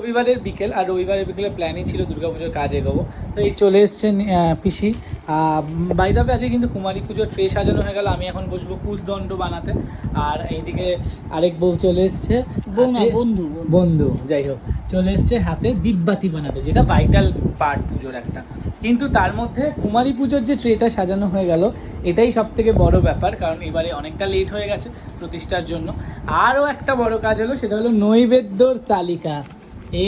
রবিবারের বিকেল আর রবিবারের বিকেলে প্ল্যানই ছিল দুর্গাপুজোর কাজ এগোবো। তো এই চলে এসছেন পিসি। বাইদাবে আজকে কিন্তু কুমারী পুজোর ট্রে সাজানো হয়ে গেল। আমি এখন বসবো কুশদণ্ড বানাতে। আর এইদিকে আরেক বউ চলে এসছে। বন্ধু, বন্ধু। বন্ধু যাই হোক। চলে এসছে হাতে দীপবাতি বানাতে যেটা ভাইটাল পার্ট পুজোর একটা। কিন্তু তার মধ্যে কুমারী পুজোর যে ট্রেটা সাজানো হয়ে গেল এটাই সব থেকে বড় ব্যাপার কারণ এবারে অনেকটা লেট হয়ে গেছে প্রতিষ্ঠার জন্য। আরও একটা বড় কাজ হলো সেটা হলো নৈবেদ্যর তালিকা।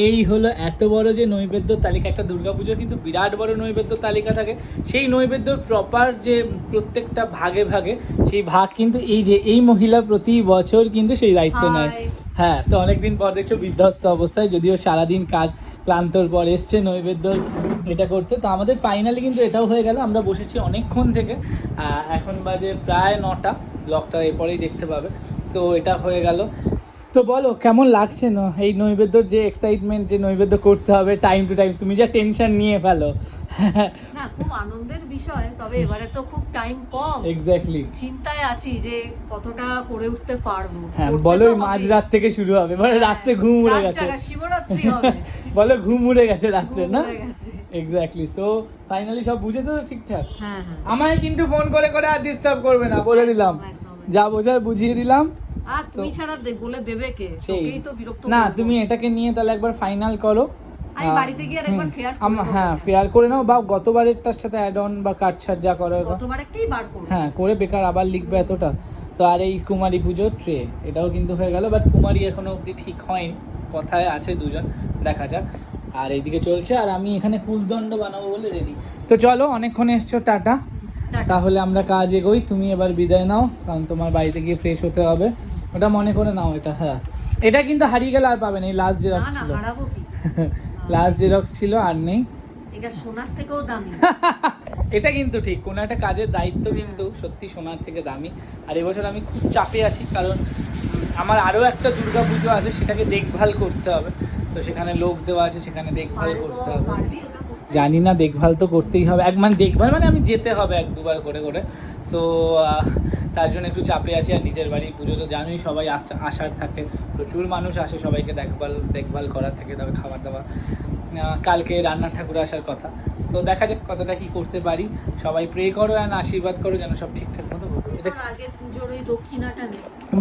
এই হলো এত বড় যে নৈবেদ্য তালিকা। একটা দুর্গাপুজো কিন্তু বিরাট বড় নৈবেদ্য তালিকা থাকে। সেই নৈবেদ্যর প্রপার যে প্রত্যেকটা ভাগে ভাগে সেই ভাগ কিন্তু এই যে এই মহিলা প্রতি বছর কিন্তু সেই দায়িত্ব নেয়। হ্যাঁ তো অনেকদিন পর দেখছ বিধ্বস্ত অবস্থায় যদিও সারাদিন কাজ ক্লান্তর পর এসছে নৈবেদ্য এটা করতে। তো আমাদের ফাইনালি কিন্তু এটাও হয়ে গেল। আমরা বসেছি অনেকক্ষণ থেকে। এখন বাজে প্রায় নটা। ব্লগটা এরপরেই দেখতে পাবে। সো এটা হয়ে গেল। তো বলো কেমন লাগছে না? এই নৈবেদ্যর যে এক্সাইটমেন্ট যে নৈবেদ্য করতে হবে টাইম টু টাইম তুমি যা টেনশন নিয়ে ফেলো। না খুব আনন্দের বিষয় তবে এবারে তো খুব টাইম কম। এক্স্যাক্টলি চিন্তায় আছি যে কতটা করে উঠতে পারব। হ্যাঁ বলো তো ওই হবেই। মাঝরাত থেকে শুরু হবে মানে রাত্রে ঘুম উড়ে গেছে। শিবরাত্রি হবে। বলো ঘুম উড়ে গেছে রাত্রে না? এক্স্যাক্টলি সো ফাইনালি সব বুঝে তো ঠিকঠাক? হ্যাঁ হ্যাঁ। আমায় কিন্তু ফোন করে করে আর ডিস্টার্ব করবে না বলে দিলাম। যা বোঝার বুঝিয়ে দিলাম। আর তুমি ছাড়া বলে দেবে কে? তোকেই তো বিরক্ত না তুমি এটাকে নিয়ে তাহলে একবার ফাইনাল করো। আমি বাড়িতে গিয়ে। হ্যাঁ ফেয়ার করে নাও বা গতবারেরটার সাথে অ্যাড অন বা কাটছাট যা করার গতবার একটাই বার করব। হ্যাঁ করে বেকার আবার লিখবে এতটা। তো আর এই কুমারী ট্রে এটাও কিন্তু হয়ে গেল বাট কুমারী এখনও অবধি ঠিক হয়নি। কথায় আছে দুজন দেখা যাক। আর এইদিকে চলছে আর আমি এখানে কুলদণ্ড বানাবো বলে রেডি তো চলো অনেকক্ষণ এসছো টাটা। টাটা। তাহলে আমরা কাজ এগোই তুমি এবার বিদায় নাও কারণ তোমার বাড়িতে গিয়ে ফ্রেশ হতে হবে। ওটা মনে করে নাও এটা হ্যাঁ। এটা কিন্তু হারিয়ে গেলে আর পাবে না এই লাস্ট জেরক্স ছিল। লাস্ট জেরক্স ছিল আর নেই। এটা সোনার থেকেও দামি। এটা কিন্তু ঠিক কোনো একটা কাজের দায়িত্ব কিন্তু সত্যি সোনার থেকে দামি। আর এবছর আমি খুব চাপে আছি কারণ আমার আরও একটা দুর্গা পুজো আছে সেটাকে দেখভাল করতে হবে। তো সেখানে লোক দেওয়া আছে সেখানে দেখভাল করতে হবে? জানি না দেখভাল তো করতেই হবে। এক মানে দেখভাল মানে আমি যেতে হবে এক দুবার করে করে। সো তার জন্য একটু চাপে আছি আর নিজের বাড়ি পুজো তো জানোই সবাই আসা- আসার থাকে। প্রচুর মানুষ আসে সবাইকে দেখভাল দেখভাল করার থাকে তবে খাবার দাবার। কালকে রান্নার ঠাকুর আসার কথা। সো দেখা যাক কতটা কি করতে পারি। সবাই প্রে করো অ্যান্ড আশীর্বাদ করো যেন সব ঠিকঠাক মতো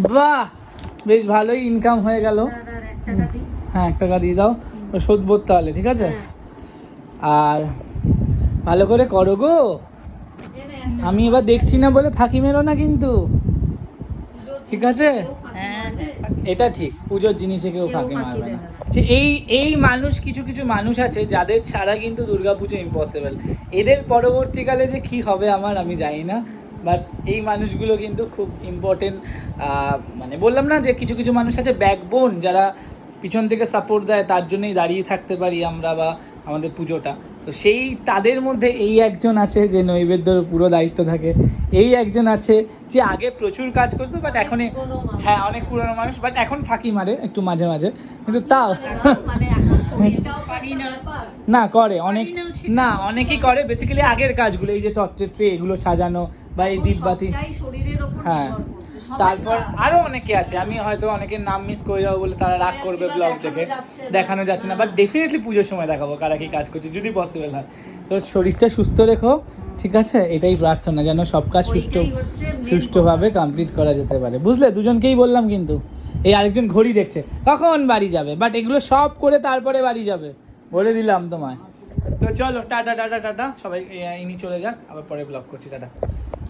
বাহ! বেশ ভালোই ইনকাম হয়ে গেল। হ্যাঁ এক টাকা দিয়ে দাও। ও শোধ বোধ তাহলে ঠিক আছে? হ্যাঁ। আর ভালো করে করো গো আমি এবার দেখছি না বলে ফাঁকি মেরো না কিন্তু ঠিক আছে? এটা ঠিক পুজোর জিনিসে কেউ ফাঁকি মারবে না না। যে এই এই মানুষ কিছু কিছু মানুষ আছে যাদের ছাড়া কিন্তু দুর্গাপুজো ইম্পসিবল এদের পরবর্তীকালে যে কি হবে আমার আমি জানি না বাট এই মানুষগুলো কিন্তু খুব ইম্পর্টেন্ট মানে বললাম না যে কিছু কিছু মানুষ আছে ব্যাকবোন যারা পিছন থেকে সাপোর্ট দেয় তার জন্যই দাঁড়িয়ে থাকতে পারি আমরা বা আমাদের পুজোটা। তো সেই তাদের মধ্যে এই একজন আছে যে নৈবেদ্যর পুরো দায়িত্ব থাকে এই একজন আছে যে আগে প্রচুর কাজ করতো বাট এখন। হ্যাঁ অনেক পুরনো মানুষ বাট এখন ফাঁকি মারে একটু মাঝে মাঝে কিন্তু তাও মানে না করে অনেক না অনেকেই করে বেসিক্যালি আগের কাজগুলো এই যে টর্চের ট্রে এগুলো সাজানো বা এই দীপবাতি হ্যাঁ। তারপর। আরও অনেকে আছে আমি হয়তো অনেকের নাম মিস করে যাব বলে তারা রাগ করবে ব্লগ দেখে দেখানো যাচ্ছে না বাট হ্যাঁ। ডেফিনেটলি পুজোর সময় দেখাবো কারা কি কাজ করছে যদি পসিবল হয় তো শরীরটা সুস্থ রেখো ঠিক আছে? এটাই প্রার্থনা যেন সব কাজ সুস্থ সুষ্ঠুভাবে কমপ্লিট করা যেতে পারে। বুঝলে? দুজনকেই বললাম কিন্তু। এই আরেকজন ঘড়ি দেখছে। কখন বাড়ি যাবে? বাট এগুলো সব করে তারপরে বাড়ি যাবে। বলে দিলাম তোমায়। তো চলো টাটা টাটা টাটা। সবাই ইনি চলে যাক। আবার পরে ব্লগ করছি। টাটা।